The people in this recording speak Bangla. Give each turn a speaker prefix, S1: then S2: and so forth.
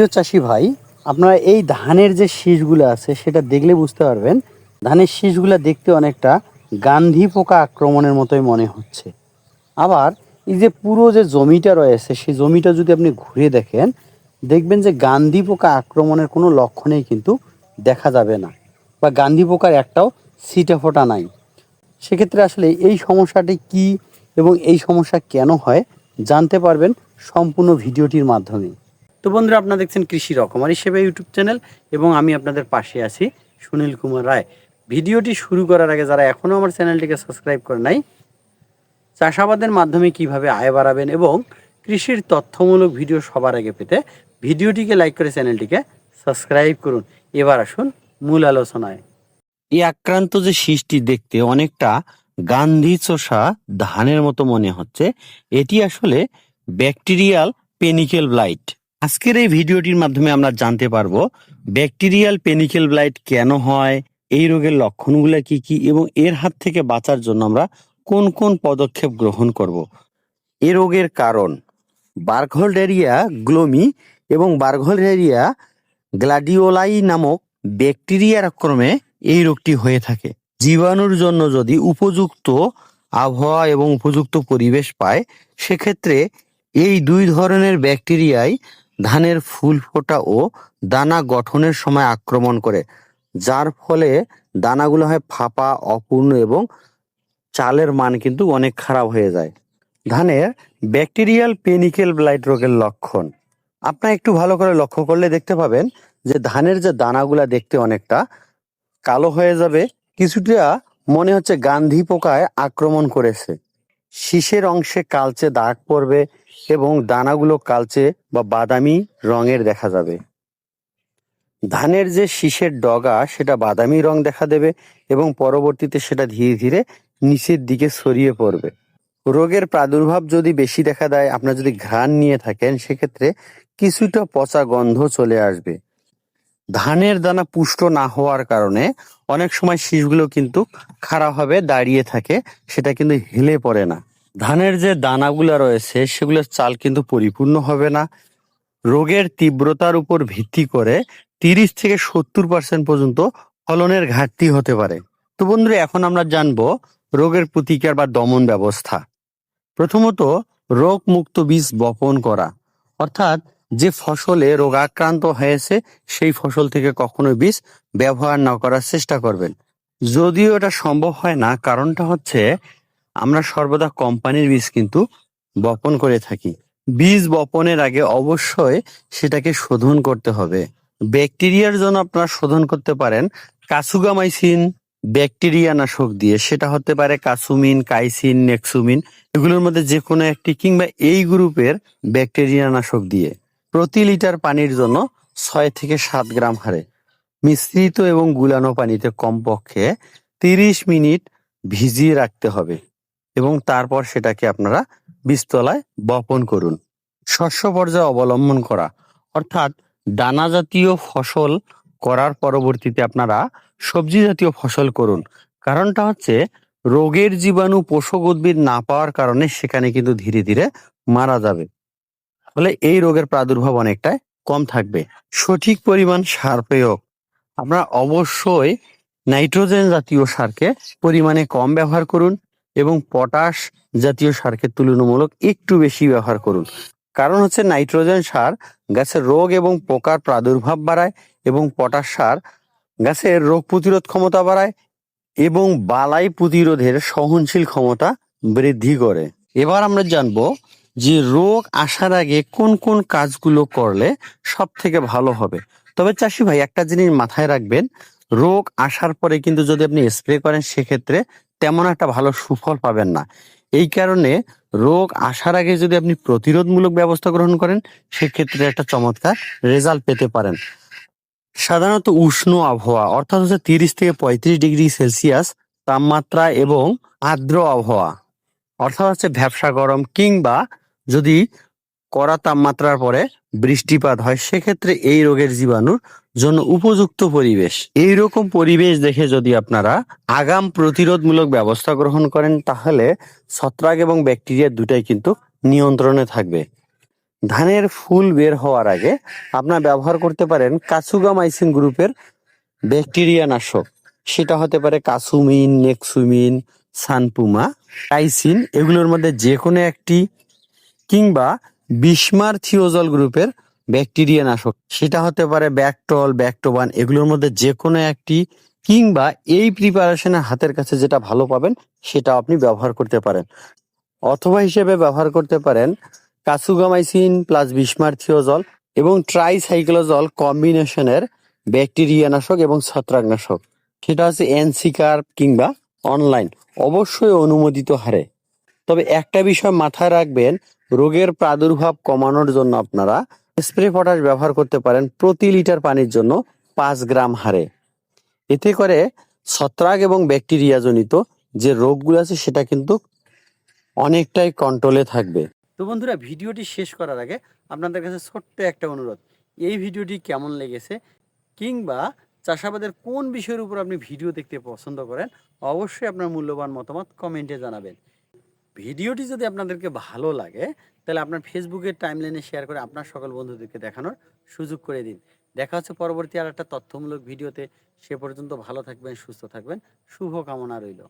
S1: প্রিয় চাষি ভাই, আপনারা এই ধানের যে শীষগুলো আছে সেটা দেখলে বুঝতে পারবেন, ধানের শীষগুলো দেখতে অনেকটা গান্ধী পোকা আক্রমণের মতোই মনে হচ্ছে। আবার এই যে পুরো যে জমিটা রয়েছে, সেই জমিটা যদি আপনি ঘুরে দেখেন, দেখবেন যে গান্ধী পোকা আক্রমণের কোনো লক্ষণেই কিন্তু দেখা যাবে না বা গান্ধী পোকার একটাও সিটে ফোটা নাই। সেক্ষেত্রে আসলে এই সমস্যাটি কি এবং এই সমস্যা কেন হয় জানতে পারবেন সম্পূর্ণ ভিডিওটির মাধ্যমে। তো বন্ধুরা আপনারা দেখছেন কৃষি রকমারি সেবা ইউটিউব চ্যানেল এবং আমি আপনাদের পাশে আছি সুনীল কুমার রায়। ভিডিওটি শুরু করার আগে যারা এখনও আমার চ্যানেলটিকে সাবস্ক্রাইব করে নাই, চাষাবাদের মাধ্যমে কীভাবে আয় বাড়াবেন এবং কৃষির তথ্যমূলক ভিডিও সবার আগে পেতে ভিডিওটিকে লাইক করে চ্যানেলটিকে সাবস্ক্রাইব করুন। এবার আসুন মূল আলোচনায়। এই আক্রান্ত যে শীষটি দেখতে অনেকটা গান্ধী চোষা ধানের মতো মনে হচ্ছে, এটি আসলে ব্যাকটেরিয়াল পেনিকেল ব্লাইট। আজকের এই ভিডিওটির মাধ্যমে আমরা জানতে পারব, ব্যাকটেরিয়াল পেনিকেল ব্লাইট কেন হয়, এই রোগের লক্ষণগুলো কি কি এবং এর হাত থেকে বাঁচার জন্য আমরা কোন কোন পদক্ষেপ গ্রহণ করব। এ রোগের কারণ বার্গোলডেরিয়া গ্লোমি এবং বার্গোলডেরিয়া গ্লাডিওলাই নামক ব্যাকটেরিয়ার আক্রমে এই রোগটি হয়ে থাকে। জীবাণুর জন্য যদি উপযুক্ত আবহাওয়া এবং উপযুক্ত পরিবেশ পায়, সেক্ষেত্রে এই দুই ধরনের ব্যাকটেরিয়াই ধানের ফুল ফোটা ও দানা গঠনের সময় আক্রমণ করে, যার ফলে দানাগুলো হয় ফাঁপা, অপূর্ণ এবং চালের মান কিন্তু অনেক খারাপ হয়ে যায়। ধানের ব্যাকটেরিয়াল পেনিকেল ব্লাইট রোগের লক্ষণ। আপনারা একটু ভালো করে লক্ষ্য করলে দেখতে পাবেন যে ধানের যে দানাগুলা দেখতে অনেকটা কালো হয়ে যাবে, কিছুটা মনে হচ্ছে গান্ধী পোকায় আক্রমণ করেছে। শীষের অংশে কালচে দাগ পড়বে এবং দানাগুলো কালচে বা বাদামি রঙের দেখা যাবে। ধানের যে শীষের ডগা, সেটা বাদামি রং দেখা দেবে এবং পরবর্তীতে সেটা ধীরে ধীরে নিচের দিকে ছড়িয়ে পড়বে। রোগের প্রাদুর্ভাব যদি বেশি দেখা দেয়, আপনার যদি ঘ্রাণ নিয়ে থাকেন, সেক্ষেত্রে কিছুটা পচা গন্ধ চলে আসবে। ধানের দানা পুষ্ট না হওয়ার কারণে অনেক সময় শীষগুলো কিন্তু খারাপভাবে দাঁড়িয়ে থাকে, সেটা কিন্তু হেলে পড়ে না। ধানের যে দানাগুলো রয়েছে, সেগুলোর চাল কিন্তু পরিপূর্ণ হবে না। রোগের তীব্রতার উপর ভিত্তি করে তিরিশ থেকে সত্তর পার্সেন্ট পর্যন্ত ফলনের ঘাটতি হতে পারে। তো বন্ধুরা, এখন আমরা জানব রোগের প্রতিকার বা দমন ব্যবস্থা। প্রথমত রোগ মুক্ত বীজ বপন করা। অর্থাৎ, যে ফসলে রোগাক্রান্ত হয়েছে, সেই ফসল থেকে কখনো বীজ ব্যবহার না করার চেষ্টা করবেন। যদিও এটা সম্ভব হয় না, কারণটা হচ্ছে আমরা সর্বদা কোম্পানির বীজ কিন্তু বপন করে থাকি। বীজ বপনের আগে অবশ্যই সেটাকে শোধন করতে হবে। ব্যাকটেরিয়ার জন্য আপনারা শোধন করতে পারেন কাসুগামাইসিন, ব্যাকটেরিয়া নাশক দিয়ে। সেটা হতে পারে কাসুমিন, কাইসিন, নেক্সুমিন, এগুলোর মধ্যে যে কোনো একটি কিংবা এই গ্রুপের ব্যাকটেরিয়া নাশক দিয়ে। প্রতি লিটার পানির জন্য ছয় থেকে সাত গ্রাম হারে। মিশ্রিত এবং গুলানো পানিতে কমপক্ষে তিরিশ মিনিট ভিজিয়ে রাখতে হবে। এবং তারপর সেটাকে আপনারা বীজতলায় বপন করুন। শস্য পর্যায়ে অবলম্বন করা, অর্থাৎ দানা জাতীয় ফসল করার পরবর্তীতে আপনারা সবজি জাতীয় ফসল করুন। কারণটা হচ্ছে, রোগের জীবাণু পোষক উদ্ভিদ না পাওয়ার কারণে সেখানে কিন্তু ধীরে ধীরে মারা যাবে। ফলে এই রোগের প্রাদুর্ভাব অনেকটাই কম থাকবে। সঠিক পরিমাণ সার প্রয়োগ, আপনারা অবশ্যই নাইট্রোজেন জাতীয় সারকে পরিমাণে কম ব্যবহার করুন। এবং পটাশ জাতীয় সারকে তুলনামূলক একটু বেশি ব্যবহার করুন। কারণ হচ্ছে নাইট্রোজেন সার গাছের রোগ এবং পোকার প্রাদুর্ভাব বাড়ায় এবং পটাশ সার গাছের রোগ প্রতিরোধ ক্ষমতা বাড়ায় এবং বালাই প্রতিরোধের সহনশীল ক্ষমতা বৃদ্ধি করে। এবার আমরা জানব যে রোগ আসার আগে কোন কোন কাজগুলো করলে সব থেকে ভালো হবে। তবে চাষি ভাই, একটা জিনিস মাথায় রাখবেন, রোগ আসার পরে কিন্তু যদি আপনি স্প্রে করেন, সেক্ষেত্রে তেমন একটা ভালো সুফল পাবেন না। এই কারণে রোগ আসার আগে যদি আপনি প্রতিরোধমূলক ব্যবস্থা গ্রহণ করেন, সেক্ষেত্রে একটা চমৎকার রেজাল্ট পেতে পারেন। সাধারণত উষ্ণ আবহাওয়া, অর্থাৎ হচ্ছে তিরিশ থেকে পঁয়ত্রিশ ডিগ্রি সেলসিয়াস তাপমাত্রা এবং আর্দ্র আবহাওয়া, অর্থাৎ হচ্ছে ভ্যাবসা গরম কিংবা যদি কড়া তাপমাত্রার পরে বৃষ্টিপাত হয়, সেক্ষেত্রে এই রোগের জীবাণুর জন্য উপযুক্ত পরিবেশ। এই রকম পরিবেশ দেখে যদি আপনারা আগাম প্রতিরোধমূলক ব্যবস্থা গ্রহণ করেন, তাহলে ছত্রাক এবং ব্যাকটেরিয়া দুটাই কিন্তু নিয়ন্ত্রণে থাকবে। ধানের ফুল বের হওয়ার আগে আপনার ব্যবহার করতে পারেন কাসুগামাইসিন গ্রুপের ব্যাকটেরিয়া নাশক। সেটা হতে পারে কাসুমিন, নেক্সুমিন, সানপুমা, টাইসিন, এগুলোর মধ্যে যে কোনো একটি কিংবা বিস্মার থিওজল গ্রুপের ব্যাকটেরিয়া নাশক। সেটা হতে পারে ব্যাকটল, ব্যাকটোবান, এগুলোর মধ্যে যে কোনো একটি, কিংবা এই প্রিপারেশনে হাতের কাছে যেটা ভালো পাবেন সেটা আপনি ব্যবহার করতে পারেন। অথবা হিসেবে ব্যবহার করতে পারেন কাসুগামাইসিন প্লাস বিস্মার থিওজল এবং ট্রাইসাইক্লোজল কম্বিনেশনের ব্যাকটেরিয়া নাশক এবং ছত্রাকনাশক সেটা হচ্ছে এনসিকার কিংবা অনলাইন অবশ্যই অনুমোদিত হারে। তবে একটা বিষয় মাথায় রাখবেন, রোগের প্রাদুর্ভাব কমানোর জন্য আপনারা স্প্রে পটাশ ব্যবহার করতে পারেন প্রতি লিটার পানির জন্য পাঁচ গ্রাম হারে। এতে করে ছত্রাক এবং ব্যাকটেরিয়া জনিত যে রোগগুলো আছে সেটা কিন্তু অনেকটাই কন্ট্রোলে থাকবে। তো বন্ধুরা, ভিডিওটি শেষ করার আগে আপনাদের কাছে ছোট্ট একটা অনুরোধ। এই ভিডিওটি কেমন লেগেছে কিংবা চাষাবাদের কোন বিষয়ের উপর আপনি ভিডিও দেখতে পছন্দ করেন, অবশ্যই আপনার মূল্যবান মতামত কমেন্টে জানাবেন। ভিডিওটি যদি আপনাদেরকে ভালো লাগে তাহলে আপনার ফেসবুকের টাইমলাইনে শেয়ার করে আপনার সকল বন্ধুদেরকে দেখানোর সুযোগ করে দিন। দেখা হচ্ছে পরবর্তী আর একটা তথ্যমূলক ভিডিওতে সে পর্যন্ত ভালো থাকবেন, সুস্থ থাকবেন। শুভ কামনা রইল।